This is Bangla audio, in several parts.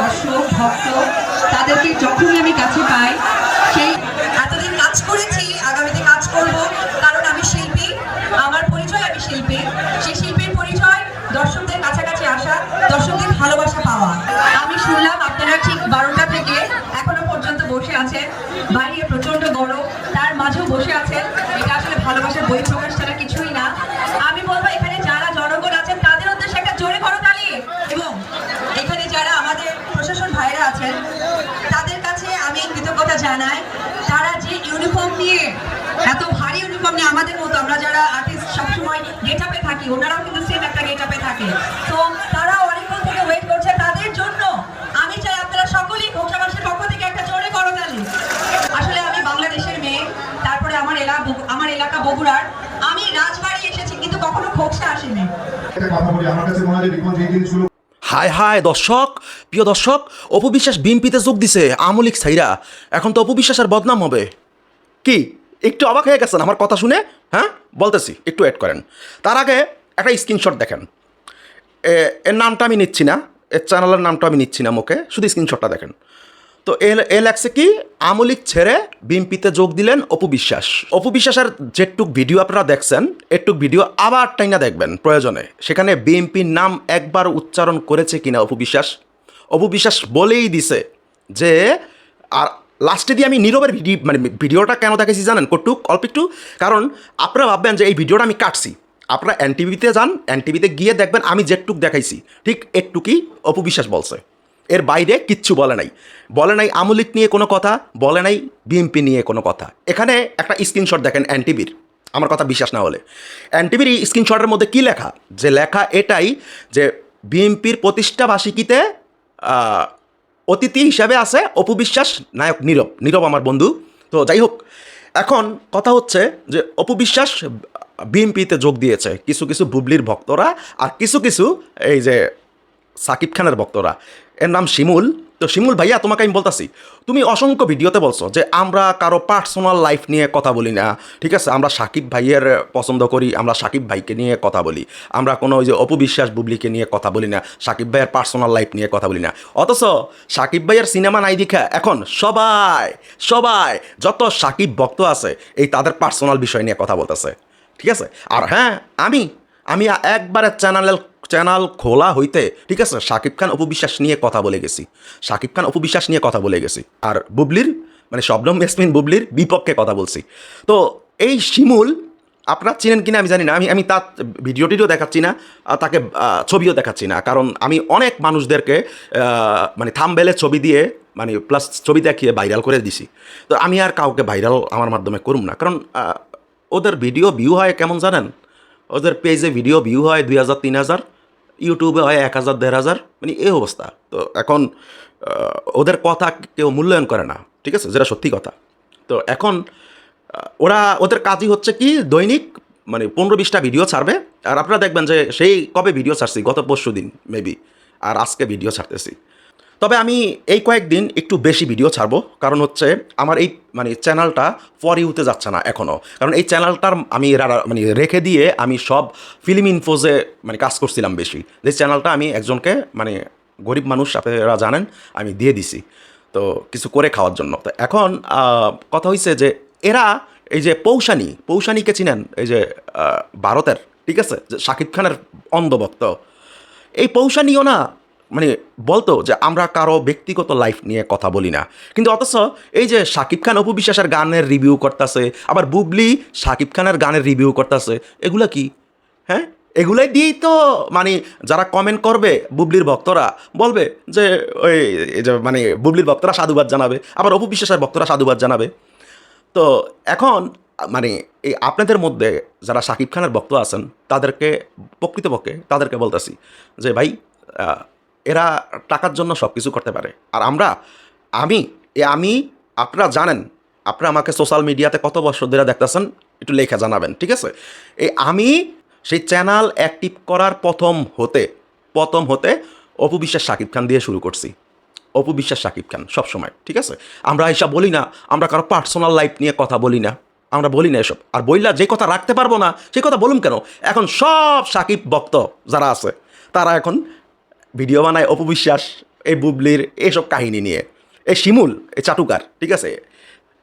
দর্শক, ভক্ত, তাদেরকে যখনই আমি কাছে পাই, সেই এতদিন কাজ করেছি, আগামীতে কাজ করব, কারণ আমি শিল্পী, আমার পরিচয় আমি শিল্পী। সেই শিল্পীর পরিচয়, দর্শকদের কাছাকাছি আসা, দর্শকদের ভালোবাসা পাওয়া। আমি শুনলাম আপনারা ঠিক বারোটা থেকে এখনও পর্যন্ত বসে আছেন বাইরে প্রচণ্ড গরম, তার মাঝেও বসে আছেন। এটা আসলে ভালোবাসার বই প্রকাশ ছাড়া কিছুই না। আমাদের মতো আমরা যারা আর্টিস্ট সবসময় গেট আপে থাকি ওনারাও কিন্তু সেম একটা গেট আপে থাকে। তো তারা অনেকক্ষণ থেকে ওয়েট করছে তাদের জন্য। আমি চাই আপনারা সকলেই ঘোষাবাসীর পক্ষ থেকে একটা জোরে করতালি। আসলে আমি বাংলাদেশের মেয়ে তারপরে আমার এলাকা আমার এলাকা বগুড়ার। আমি রাজবাড়ি এসেছি কিন্তু কখনো খোকসা আসিনি। একটা কথা বলি আমার কাছে মনে হয় রিপন যেই দিন শুরু হায় হায় দর্শক প্রিয় দর্শক অপবিশ্বাস বিএমপিতে যোগ দিছে আমলিক সাইরা। এখন তো অপবিশ্বাস আর বদনাম হবে। কি? একটু অবাক হয়ে গেছেন আমার কথা শুনে? হ্যাঁ? বলতেছি, একটু অ্যাড করেন। তার আগে একটা স্ক্রিনশট দেখেন। এর নামটা আমি নিচ্ছি না। এর চ্যানেলের নামটা আমি নিচ্ছি না মুখে, শুধু স্ক্রিনশটটা দেখেন। তো এ এ লাগছে কি আমলিক ছেড়ে বিএমপিতে যোগ দিলেন অপু বিশ্বাস। অপু বিশ্বাসের যেটুক ভিডিও আপনারা দেখছেন, এটুক ভিডিও আবার টাইনা দেখবেন, প্রয়োজনে। সেখানে বিএমপির নাম একবার উচ্চারণ করেছে কিনা অপু বিশ্বাস? অপু বিশ্বাস বলেই দিছে যে, আর লাস্টে দিয়ে আমি নীরবের ভিডিও মানে ভিডিওটা কেন দেখেছি জানেন? কটুক অল্প একটু। কারণ আপনারা ভাববেন যে এই ভিডিওটা আমি কাটছি। আপনারা এনটিভিতে যান, এনটিভিতে গিয়ে দেখবেন আমি যেটুক দেখাইছি। ঠিক একটুকুই অপু বিশ্বাস বলছে। এর বাইরে কিচ্ছু বলে নাই। বলে নাই আমলিক নিয়ে কোনো কথা, বলে নাই বিএমপি নিয়ে কোনো কথা। এখানে একটা স্ক্রিনশট দেখেন এনটিভির। আমার কথা বিশ্বাস না হলে। এনটিভির এই স্ক্রিনশটের মধ্যে কী লেখা? যে লেখা এটাই যে বিএমপির প্রতিষ্ঠাবার্ষিকীতে অতিথি হিসাবে আছে অপু বিশ্বাস, নায়ক নীরব নীরব আমার বন্ধু। তো যাই হোক, এখন কথা হচ্ছে যে অপু বিশ্বাস বিএমপিতে যোগ দিয়েছে কিছু কিছু বুবলির ভক্তরা আর কিছু কিছু এই যে সাকিব খানের ভক্তরা। এর নাম শিমুল। তো শিমুল ভাইয়া, তোমাকে আমি বলতাছি, তুমি অসংখ্য ভিডিওতে বলছো যে আমরা কারও পার্সোনাল লাইফ নিয়ে কথা বলি না, ঠিক আছে? আমরা সাকিব ভাইয়ের পছন্দ করি, আমরা সাকিব ভাইকে নিয়ে কথা বলি, আমরা কোনো ওই যে অপবিশ্বাস বুবলিকে নিয়ে কথা বলি না, সাকিব ভাইয়ের পার্সোনাল লাইফ নিয়ে কথা বলি না। অথচ সাকিব ভাইয়ের সিনেমা নাই দেখা এখন সবাই সবাই, যত সাকিব ভক্ত আছে, এই তাদের পার্সোনাল বিষয় নিয়ে কথা বলতেছে, ঠিক আছে? আর হ্যাঁ আমি আমি একবারে চ্যানেলের, চ্যানেল খোলা হইতে, ঠিক আছে, শাকিব খান অপবিশ্বাস নিয়ে কথা বলে গেছি। শাকিব খান অপবিশ্বাস নিয়ে কথা বলে গেছি। আর বুবলির মানে শবনম ইয়াসমিন বুবলির বিপক্ষে কথা বলছি। তো এই শিমুল, আপনারা চিনেন কিনা আমি জানি না। আমি আমি তার ভিডিও টিডিও দেখাচ্ছি না তাকে ছবিও দেখাচ্ছি না। কারণ আমি অনেক মানুষদেরকে মানে থামবেলে ছবি দিয়ে মানে প্লাস ছবি দেখিয়ে ভাইরাল করে দিছি। তো আমি আর কাউকে ভাইরাল আমার মাধ্যমে করুম না। কারণ ওদের ভিডিও ভিউ হয় কেমন জানেন? ওদের পেজে ভিডিও ভিউ হয় দুই হাজার, তিন হাজার ইউটিউবে হয় এক হাজার, দেড় হাজার মানে এই অবস্থা। তো এখন ওদের কথা কেউ মূল্যায়ন করে না, ঠিক আছে? যেটা সত্যি কথা। তো এখন ওরা, ওদের কাজই হচ্ছে কি? দৈনিক মানে পনেরো বিশটা ভিডিও ছাড়বে। আর আপনারা দেখবেন যে সেই কবে ভিডিও ছাড়ছি? গত পরশু দিন মেবি আর আজকে ভিডিও ছাড়তেছি। তবে আমি এই কয়েকদিন একটু বেশি ভিডিও ছাড়বো। কারণ হচ্ছে আমার এই মানে চ্যানেলটা ফর ইউতে যাচ্ছে না এখনও কারণ এই চ্যানেলটার আমি মানে রেখে দিয়ে আমি সব ফিল্ম ইনফোজে মানে কাজ করছিলাম বেশি। যে চ্যানেলটা আমি একজনকে মানে গরিব মানুষ, আপনারা জানেন, আমি দিয়ে দিছি। তো কিছু করে খাওয়ার জন্য। তো এখন কথা হয়েছে যে এরা এই যে পৌষানি পৌষানিকে চিনেন? এই যে ভারতের, ঠিক আছে? যে শাকিব খানের অন্ধভক্ত। এই পৌষানিও না মানে বলতো যে আমরা কারও ব্যক্তিগত লাইফ নিয়ে কথা বলি না। কিন্তু অথচ এই যে শাকিব খান অপু বিশ্বাসের গানের রিভিউ করতেছে, আবার বুবলি শাকিব খানের গানের রিভিউ করতেছে, এগুলা কি? হ্যাঁ? এগুলাই দিয়েই তো মানে যারা কমেন্ট করবে বুবলির ভক্তরা বলবে যে ওই যে মানে বুবলির ভক্তরা সাধুবাদ জানাবে, আবার অপু বিশ্বাসের ভক্তরা সাধুবাদ জানাবে। তো এখন মানে এই আপনাদের মধ্যে যারা শাকিব খানের ভক্ত আছেন, তাদেরকে প্রকৃতপক্ষে তাদেরকে বলতেছি যে ভাই এরা টাকার জন্য সব কিছু করতে পারে। আর আমরা, আমি, এ আমি, আপনারা জানেন, আপনারা আমাকে সোশ্যাল মিডিয়াতে কত বছর ধরে দেখতেছেন, একটু লেখা জানাবেন, ঠিক আছে? এই আমি, সেই চ্যানেল অ্যাক্টিভ করার প্রথম হতে প্রথম হতে অপু বিশ্বাস শাকিব খান দিয়ে শুরু করছি। অপু বিশ্বাস শাকিব খান, সবসময়, ঠিক আছে? আমরা এসব বলি না, আমরা কারও পার্সোনাল লাইফ নিয়ে কথা বলি না, আমরা বলি না এসব। আর বইলা যে কথা রাখতে পারব না, সেই কথা বলুন কেন? এখন সব সাকিব ভক্ত যারা আছে, তারা এখন ভিডিও বানায় অপবিশ্বাস, এই বুবলির এইসব কাহিনী নিয়ে। এই শিমুল, এই চাটুকার, ঠিক আছে?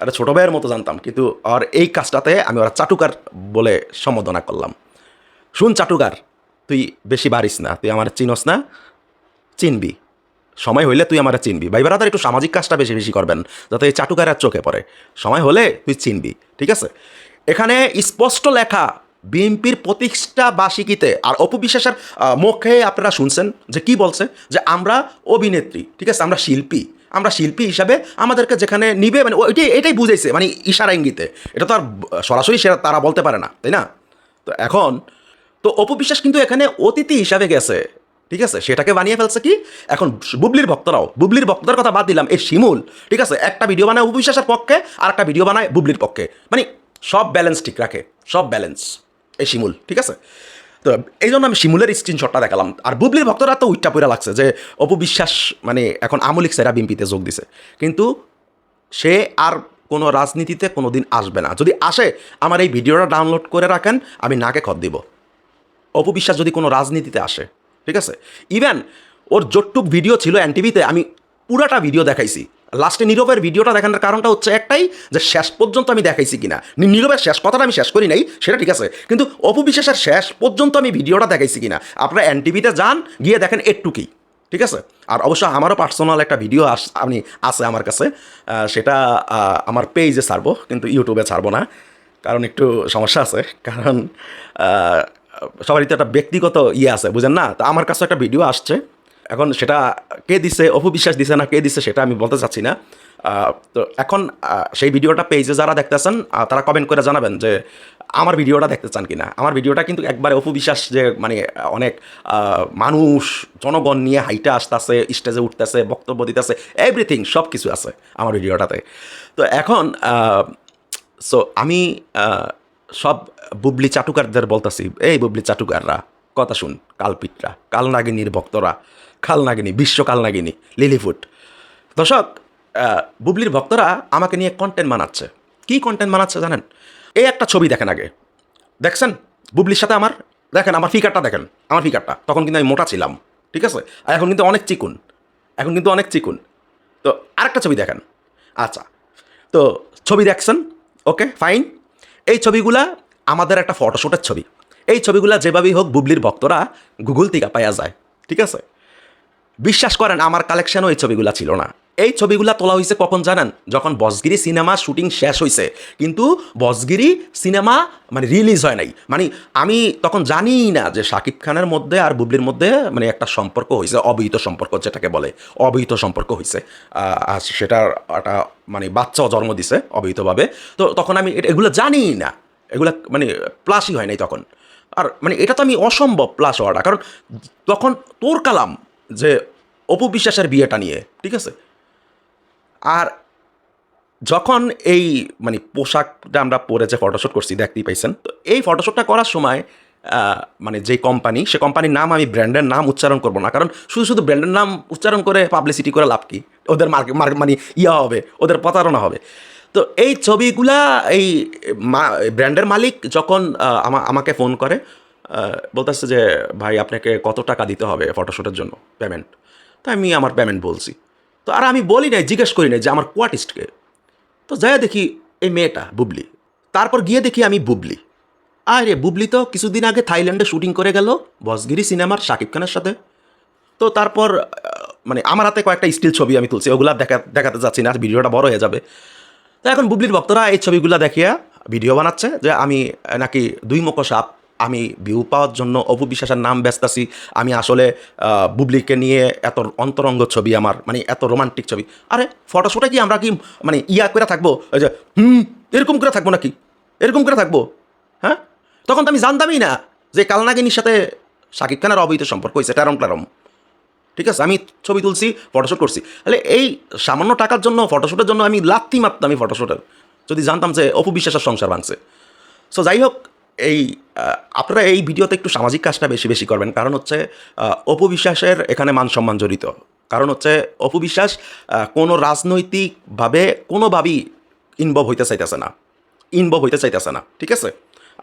একটা ছোটো ভাইয়ের মতো জানতাম, কিন্তু আর এই কাজটাতে আমি ওরা চাটুকার বলে সম্বোধনা করলাম। শুন চাটুকার, তুই বেশি বাড়িস না, তুই আমার চিনস না, চিনবি। সময় হইলে তুই আমার চিনবি। ভাই বেড়াদার একটু সামাজিক কাজটা বেশি বেশি করবেন, যাতে এই চাটুকার আর চোখে পড়ে। সময় হলে তুই চিনবি, ঠিক আছে? এখানে স্পষ্ট লেখা বিএনপির প্রতিষ্ঠা বার্ষিকীতে আর অপবিশ্বাসের আহ, মুখে আপনারা শুনছেন যে কি বলছে? যে আমরা অভিনেত্রী ঠিক আছে? আমরা শিল্পী। আমরা শিল্পী হিসাবে আমাদেরকে যেখানে নিবে মানে ওইটাই এটাই বুঝাইছে মানে ইশারা ইঙ্গিতে। এটা তো আর সরাসরি সে তারা বলতে পারে না তাই না? তো এখন তো অপবিশ্বাস কিন্তু এখানে অতিথি হিসাবে গেছে ঠিক আছে? সেটাকে বানিয়ে ফেলছে কি? এখন বুবলির ভক্তরাও বুবলির ভক্তদের কথা বাদ দিলাম এই শিমুল ঠিক আছে? একটা ভিডিও বানায় অপবিশ্বাসের পক্ষে আর একটা ভিডিও বানায় বুবলির পক্ষে। মানে সব ব্যালেন্স ঠিক রাখে সব ব্যালেন্স এই শিমুল, ঠিক আছে? তো এই জন্য আমি শিমুলের স্ক্রিনশটটা দেখালাম। আর বুবলির ভক্তরা তো উইটটা পইরা লাগছে যে অপবিশ্বাস মানে এখন আমলিক সেরা বিম্পিতে যোগ দিছে। কিন্তু সে আর কোনো রাজনীতিতে কোনো দিন আসবে না। যদি আসে, আমার এই ভিডিওটা ডাউনলোড করে রাখেন, আমি নাকে খত দিব। অপবিশ্বাস যদি কোনো রাজনীতিতে আসে, ঠিক আছে? ইভেন ওর জোটটুক ভিডিও ছিল এনটিভিতে আমি পুরাটা ভিডিও দেখাইছি। লাস্টে নীরবের ভিডিওটা দেখানোর কারণটা হচ্ছে একটাই যে শেষ পর্যন্ত আমি দেখাইছি কিনা। নীরবের শেষ কথাটা আমি শেষ করি নাই, সেটা ঠিক আছে। কিন্তু অপবিশ্বাসের শেষ পর্যন্ত আমি ভিডিওটা দেখাইছি কিনা, আপনারা এনটিভিতে যান, গিয়ে দেখেন একটুকুই ঠিক আছে? আর অবশ্য আমারও পার্সোনাল একটা ভিডিও আস আমি আছে আমার কাছে সেটা আমার পেজে ছাড়বো, কিন্তু ইউটিউবে ছাড়বো না, কারণ একটু সমস্যা আছে, কারণ সবারই তো একটা ব্যক্তিগত ইয়ে আছে, বুঝেন না? তো আমার কাছে একটা ভিডিও আসছে এখন সেটা কে দিছে অপবিশ্বাস দিছে না কে দিছে সেটা আমি বলতে চাচ্ছি না। তো এখন সেই ভিডিওটা পেজে যারা দেখতেছেন তারা কমেন্ট করে জানাবেন যে আমার ভিডিওটা দেখতে চান কিনা। আমার ভিডিওটা কিন্তু একবারে অপবিশ্বাস যে মানে অনেক মানুষ, জনগণ নিয়ে হাইটা আসতেছে স্টেজে উঠতেছে, বক্তব্য দিতেছে এভরিথিং সব কিছু আছে আমার ভিডিওটাতে। তো এখন সো আমি সব বুবলি চাটুকারদের বলতাছি, এই বুবলি চাটুকাররা কথা শুন কালপিটরা কালনাগিনীর ভক্তরা, খালনাগিনী, বিশ্ব কালনাগিনী, লিলিফুট। দর্শক বুবলির ভক্তরা আমাকে নিয়ে কন্টেন্ট বানাচ্ছে। কী কন্টেন্ট বানাচ্ছে জানেন? এই একটা ছবি দেখেন আগে। দেখছেন? বুবলির সাথে আমার, দেখেন, আমার ফিকারটা দেখেন, আমার ফিকারটা তখন কিন্তু আমি মোটা ছিলাম, ঠিক আছে? আর এখন কিন্তু অনেক চিকুন, এখন কিন্তু অনেক চিকুন। তো আরেকটা ছবি দেখেন। আচ্ছা তো ছবি দেখছেন? ওকে ফাইন এই ছবিগুলা আমাদের একটা ফটোশ্যুটের ছবি। এই ছবিগুলা যেভাবেই হোক বুবলির ভক্তরা গুগল থেকে পাওয়া যায়, ঠিক আছে? বিশ্বাস করেন, আমার কালেকশনও এই ছবিগুলা ছিল না। এই ছবিগুলা তোলা হয়েছে কখন জানেন? যখন বসগিরি সিনেমা শুটিং শেষ হয়েছে কিন্তু বসগিরি সিনেমা মানে রিলিজ হয় নাই। মানে আমি তখন জানি না যে শাকিব খানের মধ্যে আর বুবলির মধ্যে মানে একটা সম্পর্ক হয়েছে অবহিত সম্পর্ক যেটাকে বলে, অবহিত সম্পর্ক হয়েছে আর সেটার একটা মানে বাচ্চাও জন্ম দিছে অবহিতভাবে। তো তখন আমি এগুলো জানি না। এগুলো মানে প্লাসই হয় নাই তখন। আর মানে এটা তো আমি অসম্ভব প্লাস হওয়াটা। কারণ তখন তোর কালাম যে অপু বিশ্বাসের বিয়েটা নিয়ে, ঠিক আছে? আর যখন এই মানে পোশাকটা আমরা পরে যে ফটোশ্যুট করছি, দেখতেই পাইছেন? তো এই ফটোশ্যুটটা করার সময় মানে যে কোম্পানি সে কোম্পানির নাম আমি ব্র্যান্ডের নাম উচ্চারণ করব না। কারণ শুধু শুধু ব্র্যান্ডের নাম উচ্চারণ করে পাবলিসিটি করে লাভ কি? ওদের মার্কেট মানে ইয়া হবে, ওদের প্রতারণা হবে। তো এই ছবিগুলা, এই ব্র্যান্ডের মালিক যখন আমা- আমাকে ফোন করে বলতেছে যে, ভাই, আপনাকে কত টাকা দিতে হবে ফটোশ্যুটের জন্য পেমেন্ট তো আমি আমার পেমেন্ট বলছি। তো আর আমি বলি নাই, জিজ্ঞেস করি নাই যে, আমার কোয়ার্টিস্টকে তো যাই দেখি এই মেয়েটা, বুবলি। তারপর গিয়ে দেখি আমি বুবলি। আরে, বুবলি তো কিছুদিন আগে থাইল্যান্ডে শুটিং করে গেল, বসগিরি সিনেমার শাকিব খানের সাথে। তো তারপর মানে আমার হাতে কয়েকটা স্টিল ছবি আমি তুলছি, ওগুলা দেখা, দেখাতে যাচ্ছি না ভিডিওটা বড় হয়ে যাবে। তো এখন বুবলির ভক্তরা এই ছবিগুলো দেখিয়া ভিডিও বানাচ্ছে যে আমি নাকি দুই মুখ সাপ, আমি ভিউ পাওয়ার জন্য অপু বিশ্বাসের নাম ব্যস্তাছি আমি আসলে বুবলিকে নিয়ে এত অন্তরঙ্গ ছবি আমার মানে এত রোমান্টিক ছবি। আরে ফটোশ্যুটে কি আমরা কি মানে ইয়া করে থাকব? ওই যে, হুম, এরকম করে থাকব নাকি? এরকম করে থাকব? হ্যাঁ? তখন তো আমি জানতামই না যে কালনাগিনীর সাথে শাকিব খানের অবৈধ সম্পর্ক হয়েছে ট্যারম ট্যারম ঠিক আছে? আমি ছবি তুলছি ফটোশ্যুট করছি। তাহলে এই সামান্য টাকার জন্য ফটোশ্যুটের জন্য আমি লাত্তি মারতাম আমি ফটোশ্যুটের যদি জানতাম যে অপু বিশ্বাসের সংসার ভাঙছে। সো যাই হোক, এই আপনারা এই ভিডিওতে একটু সামাজিক কাজটা বেশি বেশি করবেন। কারণ হচ্ছে অপু বিশ্বাসের এখানে মান সম্মান জড়িত। কারণ হচ্ছে, অপু বিশ্বাস কোনো রাজনৈতিকভাবে কোনোভাবেই ইনভলভ হইতে চাইতেছে না। ইনভলভ হইতে চাইতেছে না, ঠিক আছে?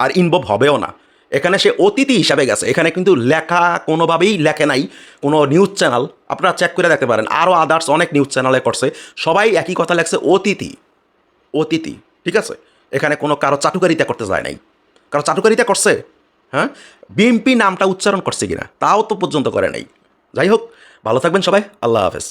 আর ইনভলভ হবেও না। এখানে সে অতিথি হিসাবে গেছে। এখানে কিন্তু লেখা কোনোভাবেই লেখে নাই, কোনো নিউজ চ্যানেল আপনারা চেক করে দেখতে পারেন। আরও আদার্স অনেক নিউজ চ্যানেলে করছে। সবাই একই কথা লেখছে, অতিথি অতিথি ঠিক আছে? এখানে কোনো কারও চাটুকারিতা করতে যায় নাই। কারও চাটুকারিতা করছে? হ্যাঁ? বিএমপি নামটা উচ্চারণ করছে কিনা? তাও তো পর্যন্ত করে নাই। যাই হোক, ভালো থাকবেন সবাই। আল্লাহ হাফেজ।